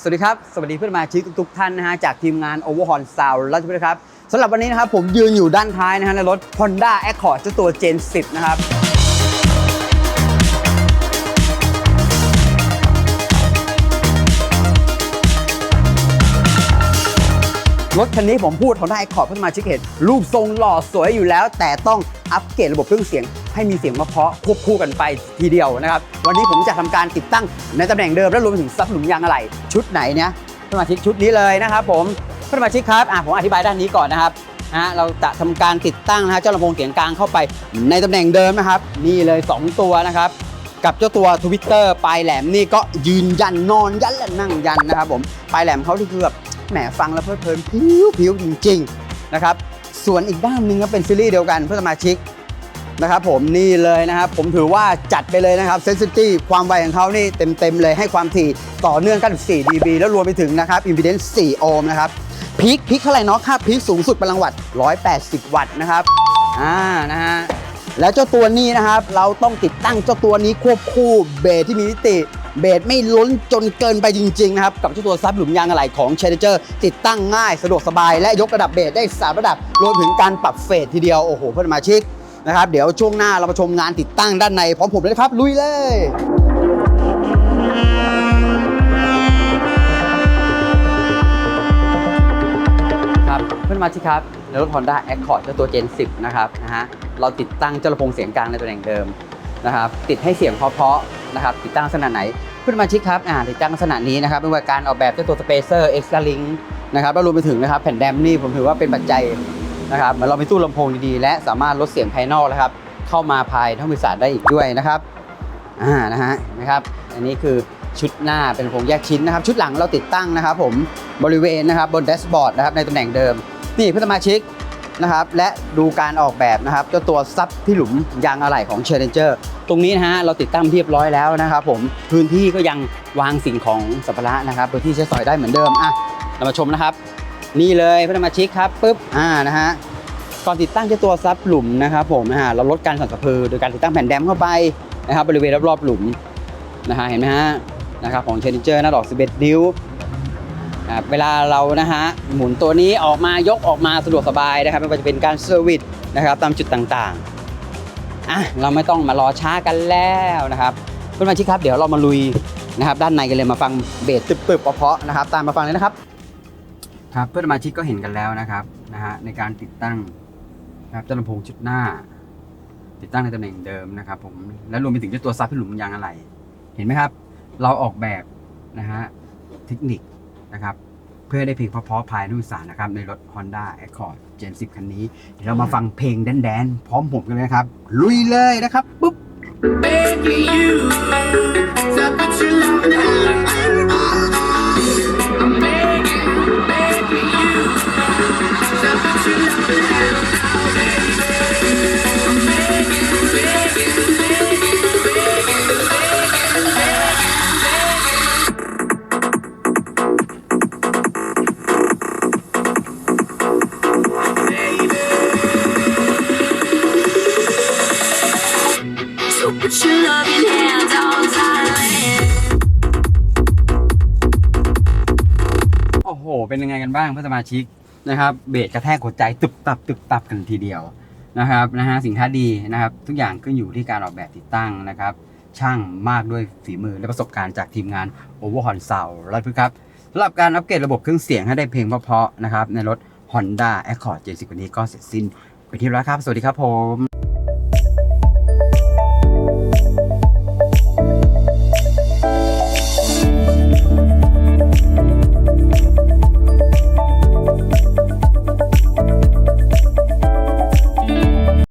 สวัสดีครับ สวัสดีเพื่อนสมาชิกทุกๆท่านนะฮะจากทีมงาน Overhaul Sound รัชพฤกษ์ครับสำหรับวันนี้นะครับผมยืนอยู่ด้านท้ายนะฮะในรถ Honda Accord เจ้าตัว Gen 10 นะครับรถคันนี้ผมพูด Honda Accord เพื่อนสมาชิกเห็นรูปทรงหล่อสวยอยู่แล้ว แต่ต้องอัปเกรดระบบเครื่องเสียง ให้มีเสียงเพาะควบคู่กันไปทีเดียวนะครับ วันนี้ผมจะทำการติดตั้งในตำแหน่งเดิมและรวมถึงซับหลุมยางอะไหล่ชุดไหนเนี่ยสมาชิกชุดนี้เลยนะครับ ผมเพื่อนสมาชิกครับอะผมอธิบายด้านนี้ก่อนนะครับนะฮะเราจะทำการติดตั้งนะฮะเจ้าลำโพงเสียงกลางเข้าไป ในตำแหน่งเดิมนะครับ นี่เลย 2 ตัวนะครับกับเจ้าตัว Twitter ปลายแหลมนี่ก็ยืนยันนอนยันและนั่งยันนะครับผมปลายแหลมเขาที่คือแบบแหมฟังแล้วเพลิดเพลินผิวผิวจริงๆนะครับส่วนอีกด้านหนึ่งก็เป็นซีรีส์เดียวกันเพื่อนสมาชิก นะครับผมนี่เลยนะครับผมถือว่าจัดไปเลยนะครับเซนซิทีฟความไวของเขานี่เต็มๆเลยให้ความถี่ต่อเนื่องกัน 4 dB แล้วรวมไปถึงนะครับอิมพีเดนซ์4โอห์มนะครับพีคพีคเท่าไหร่เนาะค่าพีคสูงสุดพลังวัตต์180 วัตต์นะครับอ่านะฮะแล้วเจ้าตัวนี้นะครับ เราต้องติดตั้งเจ้าตัวนี้ควบคู่เบสที่มีมิติเบสไม่ล้นจนเกินไปจริงๆนะครับ กับเจ้าตัวซับหลุมยางอะไหล่ของ c h a เจอร์ติดตั้งง่ายสะดวกสบายและยกระดับเบสได้ 3 ระดับ รวมถึงการปรับเฟสทีเดียว โอ้โหเพื่อนสมาชิก นะครับ เดี๋ยวช่วงหน้าเรามาชมงานติดตั้งด้านในพร้อมผมเลยครับ ลุยเลยครับเพื่อนมาชิครับในรถ Honda Accord เจ้าตัว Gen 10 นะครับนะฮะเราติดตั้งเจ้าลำโพงเสียงกลางในตำแหน่งเดิมนะครับติดให้เสียงเพราะๆนะครับติดตั้งลักษณะไหนเพื่อนมาชิกครับอ่าติดตั้งลักษณะนี้นะครับไม่ว่าการออกแบบเจ้าตัว Spacer Extra Link นะครับแล้วรวมไปถึงนะครับแผ่นแดมนี่ผมถือว่าเป็นปัจจัย นะครับเหมือนเรามีตู้ลำโพงดีๆและสามารถลดเสียงภายนอกนะครับ เข้ามาภายในห้องโดยสารได้อีกด้วยนะครับอ่านะฮะนะครับ อันนี้คือชุดหน้าเป็นโพงแยกชิ้นนะครับ ชุดหลังเราติดตั้งนะครับ ผมบริเวณนะครับบนแดชบอร์ดนะครับในตำแหน่งเดิมนี่เพื่อนสมาชิกนะครับ และดูการออกแบบนะครับเจ้าตัวซับที่หลุมยางอะไหล่ของ Challenger ตรงนี้นะฮะเราติดตั้งเรียบร้อยแล้วนะครับ ผมพื้นที่ก็ยังวางสิ่งของสัมภาระนะครับโดยที่ใช้สอยได้เหมือนเดิมอะเรามาชมนะครับ นี่เลยเพื่อนสมาชิกครับปุ๊บอ่านะฮะก่อนติดตั้งจ้าตัวซับหลุมนะครับผมนะฮะเราลดการสั่นสะพือโดยการติดตั้งแผ่นแดมเข้าไปนะครับบริเวณรอบๆหลุมนะฮะเห็นไหมฮะนะครับของ Challenger หน้าดอก 11 นิ้วเวลาเรานะฮะหมุนตัวนี้ออกมายกออกมาสะดวกสบายนะครับไม่ว่าจะเป็นการเซอร์วิสนะครับตามจุดต่างๆอะเราไม่ต้องมารอช้ากันแล้วนะครับเพื่อนมาชิกครับเดี๋ยวเรามาลุยนะครับด้านในกันเลยมาฟังเบสตึบๆเพราะๆนะครับตามมาฟังเลยนะครับ ครับเพื่อนสมาชิกก็เห็นกันแล้วนะครับนะฮะในการติดตั้งนะครับเจ้าลำโพงชุดหน้า ติดตั้งในตำแหน่งเดิมนะครับผมและรวมไปถึงเจ้าตัวซับที่หลุมยางอะไหล่เห็นไหมครับ เราออกแบบนะฮะเทคนิคนะครับเพื่อได้เพลงเพราะๆภายในอุตสาหนะครับในรถ Honda Accord Gen 10 คันนี้ เดี๋ยวเรามาฟังเพลงแดนๆพร้อมผมกันเลยนะครับ ลุยเลยนะครับปุ๊บ begging you to put your love in the เป็นยังไงกันบ้างเพื่อนสมาชิกนะครับ เบสกระแทกหัวใจตึบตับตึบตับกันทีเดียวนะครับนะฮะสินค้าดีนะครับ ทุกอย่างขึ้นอยู่ที่การออกแบบติดตั้งนะครับ ช่างมากด้วยฝีมือและประสบการณ์จากทีมงาน Overhaul Sound รัฐพฤกษ์ครับสำหรับการอัปเกรดระบบเครื่องเสียงให้ได้เพลงเพราะๆนะครับในรถ Honda Accord Gen 10วันนี้ก็เสร็จสิ้นไปที่แล้วครับ สวัสดีครับผม